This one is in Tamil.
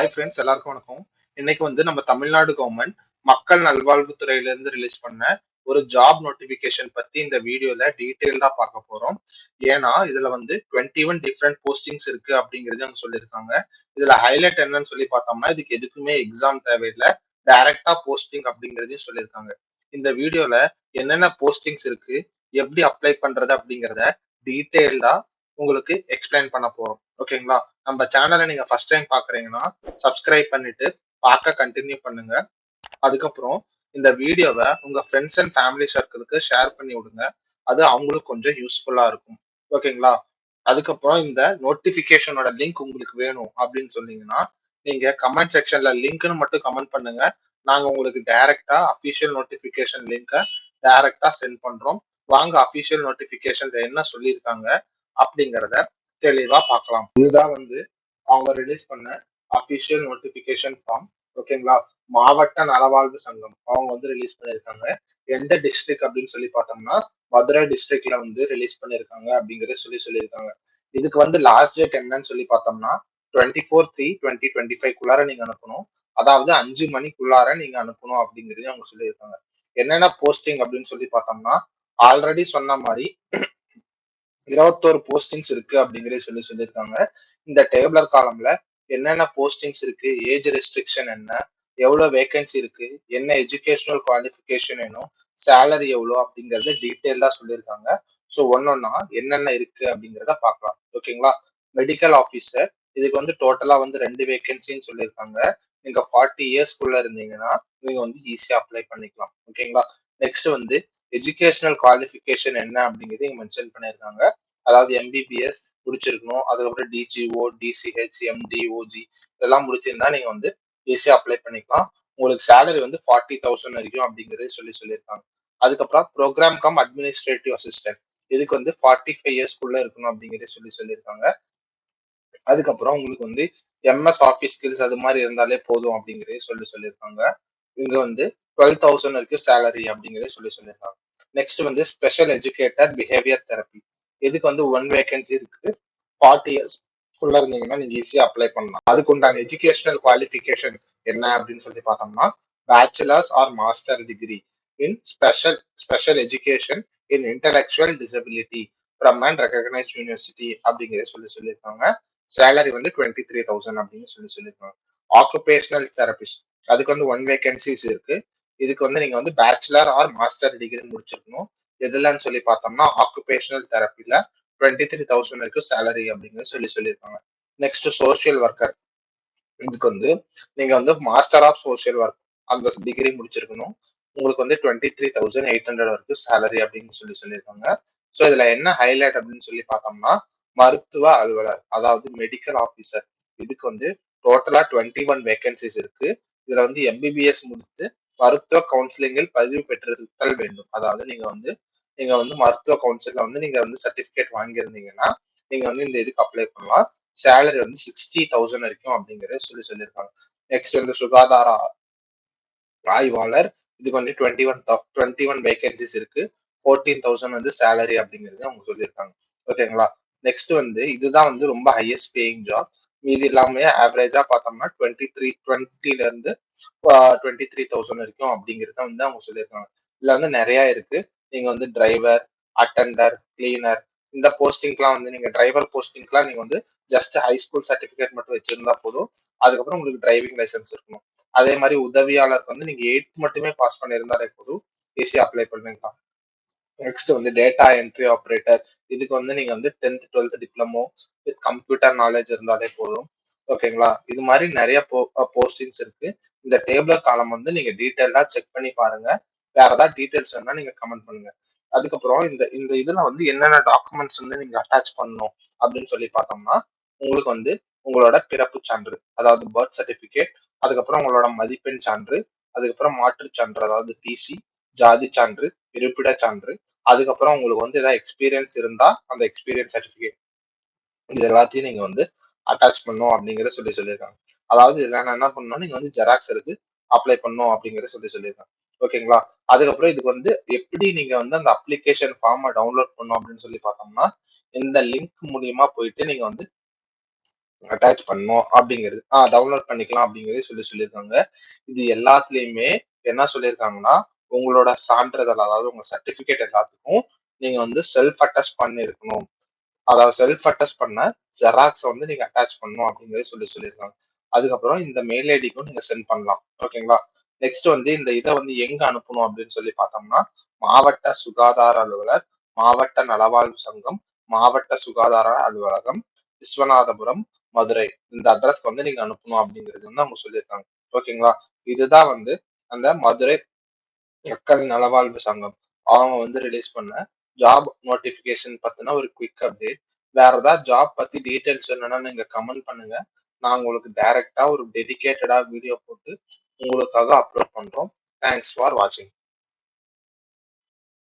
ஹாய் ஃப்ரெண்ட்ஸ் எல்லாருக்கும் வணக்கம். இன்னைக்கு வந்து நம்ம தமிழ்நாடு கவர்மெண்ட் மக்கள் நல்வாழ்வுத்துறையில இருந்து ரிலீஸ் பண்ண ஒரு ஜாப் நோட்டிபிகேஷன் பத்தி இந்த வீடியோல டீட்டெயில்டா பார்க்க போறோம். ஏன்னா இதுல வந்து டுவெண்ட்டி ஒன் டிஃப்ரெண்ட் போஸ்டிங்ஸ் இருக்கு அப்படிங்கறது அவங்க சொல்லியிருக்காங்க. இதுல ஹைலைட் என்னன்னு சொல்லி பார்த்தோம்னா இதுக்கு எதுக்குமே எக்ஸாம் தேவையில்லை. டைரக்டா போஸ்டிங் அப்படிங்கறதையும் சொல்லியிருக்காங்க. இந்த வீடியோல என்னென்ன போஸ்டிங்ஸ் இருக்கு எப்படி அப்ளை பண்றது அப்படிங்கறத டீட்டெயில்டா உங்களுக்கு எக்ஸ்பிளைன் பண்ண போறோம். ஓகேங்களா நம்ம சேனலை நீங்க ஃபர்ஸ்ட் டைம் பாக்குறீங்கன்னா சப்ஸ்கிரைப் பண்ணிட்டு பார்க்க கண்டினியூ பண்ணுங்க. அதுக்கப்புறம் இந்த வீடியோவை உங்க ஃப்ரெண்ட்ஸ் அண்ட் ஃபேமிலி சர்க்கிளுக்கு ஷேர் பண்ணி விடுங்க. அது அவங்களுக்கு கொஞ்சம் யூஸ்ஃபுல்லா இருக்கும். ஓகேங்களா அதுக்கப்புறம் இந்த நோட்டிபிகேஷனோட லிங்க் உங்களுக்கு வேணும் அப்படின்னு சொன்னீங்கன்னா நீங்க கமெண்ட் செக்ஷன்ல லிங்க்னு மட்டும் கமெண்ட் பண்ணுங்க. நாங்க உங்களுக்கு டைரக்டா அபிஷியல் நோட்டிபிகேஷன் லிங்கை டைரக்டா சென்ட் பண்றோம். வாங்க அபிஷியல் நோட்டிபிகேஷன்ல என்ன சொல்லியிருக்காங்க அப்படிங்கிறத தெளிவா பார்க்கலாம். இதுதான் வந்து அவங்க ரிலீஸ் பண்ண அபிஷியல் நோட்டிபிகேஷன் ஃபார்ம் ஓகேங்களா மாவட்ட நலவாழ்வு சங்கம் அவங்க வந்து ரிலீஸ் பண்ணியிருக்காங்க. எந்த டிஸ்ட்ரிக்ட் அப்படின்னு சொல்லி பார்த்தோம்னா மதுரை டிஸ்ட்ரிக்ட்ல வந்து ரிலீஸ் பண்ணியிருக்காங்க அப்படிங்கறத சொல்லி சொல்லியிருக்காங்க. இதுக்கு வந்து லாஸ்ட் டேட் என்னன்னு சொல்லி பார்த்தோம்னா twenty four three twenty twenty five குள்ளார நீங்க அனுப்பணும். அதாவது அஞ்சு மணிக்குள்ளார நீங்க அனுப்பணும் அப்படிங்கறதையும் அவங்க சொல்லியிருக்காங்க. என்னென்ன போஸ்டிங் அப்படின்னு சொல்லி பார்த்தோம்னா ஆல்ரெடி சொன்ன மாதிரி இருபத்தோரு போஸ்டிங்ஸ் இருக்கு அப்படிங்கிறத சொல்லி சொல்லியிருக்காங்க. இந்த டேபிளர் காலம்ல என்னென்ன போஸ்டிங்ஸ் இருக்கு ஏஜ் ரெஸ்ட்ரிக்ஷன் என்ன எவ்வளவு வேகன்சி இருக்கு என்ன எஜுகேஷனல் குவாலிஃபிகேஷன் வேணும் சேலரி எவ்வளோ அப்படிங்கறத டீட்டெயிலாக சொல்லியிருக்காங்க. ஸோ ஒன்னொன்னா என்னென்ன இருக்கு அப்படிங்கிறத பார்க்கலாம். ஓகேங்களா மெடிக்கல் ஆஃபீஸர் இதுக்கு வந்து டோட்டலா வந்து ரெண்டு வேகன்சின்னு சொல்லியிருக்காங்க. நீங்க ஃபார்ட்டி இயர்ஸ்க்குள்ள இருந்தீங்கன்னா நீங்க வந்து ஈஸியா அப்ளை பண்ணிக்கலாம். ஓகேங்களா நெக்ஸ்ட் வந்து எஜுகேஷனல் குவாலிஃபிகேஷன் என்ன அப்படிங்கிறது இங்க மென்ஷன் பண்ணியிருக்காங்க. அதாவது எம்பிபிஎஸ் முடிச்சிருக்கணும். அதுக்கப்புறம் டிஜிஓ டிசிஹெச் எம்டி ஓஜி இதெல்லாம் முடிச்சிருந்தா நீங்க வந்து ஈஸியா அப்ளை பண்ணிக்கலாம். உங்களுக்கு சேலரி வந்து ஃபார்ட்டி தௌசண்ட் வரைக்கும் அப்படிங்கறத சொல்லி சொல்லியிருக்காங்க. அதுக்கப்புறம் ப்ரோக்ராம் கம் அட்மினிஸ்ட்ரேட்டிவ் அசிஸ்டன்ட் இதுக்கு வந்து ஃபார்ட்டி ஃபைவ் இயர்ஸ்க்குள்ள இருக்கணும் அப்படிங்கறத சொல்லி சொல்லியிருக்காங்க. அதுக்கப்புறம் உங்களுக்கு வந்து எம்எஸ் ஆஃபீஸ் ஸ்கில்ஸ் அது மாதிரி இருந்தாலே போதும் அப்படிங்கறத சொல்லி சொல்லியிருக்காங்க. இங்க வந்து டுவெல் தௌசண்ட் வரைக்கும் சேலரி அப்படிங்கறத சொல்லி சொல்லியிருக்காங்க. நெக்ஸ்ட் வந்து ஸ்பெஷல் எஜுகேட்டர் பிஹேவியர் தெரப்பி இதுக்கு வந்து ஒன் வேகன்சி இருக்கு. ஃபார்ட்டி இயர்ஸ் உள்ள இருந்தீங்கன்னா நீங்க ஈஸியா அப்ளை பண்ணலாம். அதுக்கு உண்டான எஜுகேஷனல் குவாலிஃபிகேஷன் என்ன அப்படின்னு சொல்லி பார்த்தோம்னா bachelors or master degree in special special education in intellectual disability from and recognised university அப்படிங்கிறத சொல்லி சொல்லியிருக்காங்க. சேலரி வந்து டுவெண்ட்டி த்ரீ தௌசண்ட் அப்படின்னு சொல்லி சொல்லியிருக்காங்க. ஆக்குபேஷனல் தெரபிஸ்ட் அதுக்கு வந்து ஒன் வேகன்சிஸ் இருக்கு. இதுக்கு வந்து நீங்க வந்து பேச்சுலர் ஆர் மாஸ்டர் டிகிரி முடிச்சிருக்கணும். எதுலன்னு சொல்லி பார்த்தோம்னா ஆக்குபேஷனல் தெரப்பில டுவெண்ட்டி த்ரீ தௌசண்ட் வரைக்கும் சேலரி அப்படிங்கிறது சொல்லி சொல்லியிருக்காங்க. நெக்ஸ்ட் சோசியல் ஒர்க்கர் இதுக்கு வந்து நீங்க வந்து மாஸ்டர் ஆஃப் சோசியல் ஒர்க் அந்த டிகிரி முடிச்சிருக்கணும். உங்களுக்கு வந்து twenty three thousand eight hundred வரைக்கும் சேலரி அப்படின்னு சொல்லி சொல்லியிருக்காங்க. ஸோ இதுல என்ன ஹைலைட் அப்படின்னு சொல்லி பார்த்தோம்னா மருத்துவ அலுவலர் அதாவது மெடிக்கல் ஆஃபீஸர் இதுக்கு வந்து டோட்டலா டுவெண்ட்டி ஒன் வேகன்சிஸ் இருக்கு. இதுல வந்து எம்பிபிஎஸ் முடித்து மருத்துவ கவுன்சிலிங்கில் பதிவு பெற்றிருத்தல் வேண்டும். அதாவது நீங்க வந்து நீங்க வந்து மருத்துவ கவுன்சில்ல வந்து நீங்க வந்து சர்டிபிகேட் வாங்கியிருந்தீங்கன்னா நீங்க வந்து இந்த இதுக்கு அப்ளை பண்ணலாம். சேலரி வந்து சிக்ஸ்டி தௌசண்ட் வரைக்கும் அப்படிங்கறத சொல்லி சொல்லியிருக்காங்க. நெக்ஸ்ட் வந்து சுகாதார ஆய்வாளர் இதுக்கு வந்து twenty one twenty one vacancies இருக்கு. ஃபோர்டீன் தௌசண்ட் வந்து சேலரி அப்படிங்கிறது அவங்க சொல்லியிருக்காங்க. ஓகேங்களா? நெக்ஸ்ட் வந்து இதுதான் வந்து ரொம்ப ஹையஸ்ட் பேயிங் ஜாப் மீதி எல்லாமே ஆவரேஜா பார்த்தோம்னா டுவெண்ட்டி த்ரீ டுவெண்ட்டில இருந்து டுவெண்ட்டி த்ரீ தௌசண்ட் வரைக்கும் அப்படிங்கிறத வந்து அவங்க சொல்லியிருக்காங்க. இதில் வந்து நிறைய இருக்கு. நீங்கள் வந்து டிரைவர் அட்டண்டர் கிளீனர் இந்த போஸ்டிங்க்கெலாம் வந்து நீங்கள் டிரைவர் போஸ்டிங்க்கெலாம் நீங்கள் வந்து ஜஸ்ட் ஹை ஸ்கூல் சர்டிஃபிகேட் மட்டும் வச்சிருந்தா போதும். அதுக்கப்புறம் உங்களுக்கு டிரைவிங் லைசன்ஸ் இருக்கணும். அதே மாதிரி உதவியாளருக்கு வந்து நீங்கள் எயித் மட்டுமே பாஸ் பண்ணியிருந்தாலே போதும். ஈஸியாக அப்ளை பண்ணிக்கலாம். நெக்ஸ்ட் வந்து டேட்டா என்ட்ரி ஆப்ரேட்டர் இதுக்கு வந்து நீங்க வந்து tenth twelfth diploma with computer knowledge இருந்தாலே போதும். ஓகேங்களா? இது மாதிரி நிறைய போஸ்டிங்ஸ் இருக்கு. இந்த டேபிளர் காலம் வந்து நீங்க டீட்டெயிலா செக் பண்ணி பாருங்க. வேற ஏதாவது டீட்டெயில்ஸ் வேணா நீங்க கமெண்ட் பண்ணுங்க. அதுக்கப்புறம் இந்த இந்த இதுல வந்து என்னென்ன டாக்குமெண்ட்ஸ் வந்து நீங்க அட்டாச் பண்ணணும் அப்படின்னு சொல்லி பார்த்தோம்னா உங்களுக்கு வந்து உங்களோட பிறப்பு சான்று அதாவது பர்த் சர்டிபிகேட் அதுக்கப்புறம் உங்களோட மதிப்பெண் சான்று அதுக்கப்புறம் மாற்றுச் சான்று அதாவது டிசி ஜாதி சான்று இருப்பிட சான்று அதுக்கப்புறம் உங்களுக்கு வந்து ஏதாவது எக்ஸ்பீரியன்ஸ் இருந்தா அந்த எக்ஸ்பீரியன்ஸ் சர்டிபிகேட் இது எல்லாத்தையும் நீங்க வந்து அட்டாச் பண்ணும் அப்படிங்கிற சொல்லி சொல்லியிருக்காங்க. அதாவது இதுல என்ன பண்ணணும் நீங்க வந்து ஜெராக்ஸ் எடுத்து அப்ளை பண்ணும் அப்படிங்கிற சொல்லி சொல்லியிருக்காங்க. ஓகேங்களா அதுக்கப்புறம் இதுக்கு வந்து எப்படி நீங்க வந்து அந்த அப்ளிகேஷன் ஃபார்மை டவுன்லோட் பண்ணும் அப்படின்னு சொல்லி பார்த்தோம்னா இந்த லிங்க் மூலியமா போயிட்டு நீங்க வந்து அட்டாச் பண்ணணும் அப்படிங்கிறது ஆ டவுன்லோட் பண்ணிக்கலாம் அப்படிங்கிறதே சொல்லி சொல்லியிருக்காங்க. இது எல்லாத்துலயுமே என்ன சொல்லியிருக்காங்கன்னா உங்களோட சான்றிதழ் அதாவது உங்க சர்டிபிகேட் எல்லாத்துக்கும் நீங்க வந்து செல்ஃப் அட்டாச் பண்ணிருக்கணும் அதாவது செல்ஃப் அட்டஸ்ட் பண்ண ஜெராக்ஸ் வந்து நீங்க அட்டாச் பண்ணணும் அப்படிங்கிறது சொல்லி சொல்லியிருக்காங்க. அதுக்கப்புறம் இந்த மெயில் ஐடிக்கும் நீங்க சென்ட் பண்ணலாம். ஓகேங்களா நெக்ஸ்ட் வந்து இந்த இதை வந்து எங்க அனுப்பணும் அப்படின்னு சொல்லி பார்த்தோம்னா மாவட்ட சுகாதார அலுவலர் மாவட்ட நலவாழ்வு சங்கம் மாவட்ட சுகாதார அலுவலகம் விஸ்வநாதபுரம் மதுரை. இந்த அட்ரஸ்க்கு வந்து நீங்க அனுப்பணும் அப்படிங்கிறது வந்து அவங்க சொல்லியிருக்காங்க. ஓகேங்களா இதுதான் வந்து அந்த மதுரை மக்கள் நலவாழ்வு சங்கம். அவங்க வந்து ரிலீஸ் பண்ண ஜாப் நோட்டிபிகேஷன் பத்தின ஒரு குவிக் அப்டேட் வேற ஏதாவது ஜாப் பத்தி டீடைல்ஸ் என்னன்னா நீங்க கமெண்ட் பண்ணுங்க. நான் உங்களுக்கு டைரக்டா ஒரு டெடிகேட்டடா வீடியோ போட்டு உங்களுக்காக அப்லோட் பண்றோம். தேங்க்ஸ் ஃபார் வாட்சிங்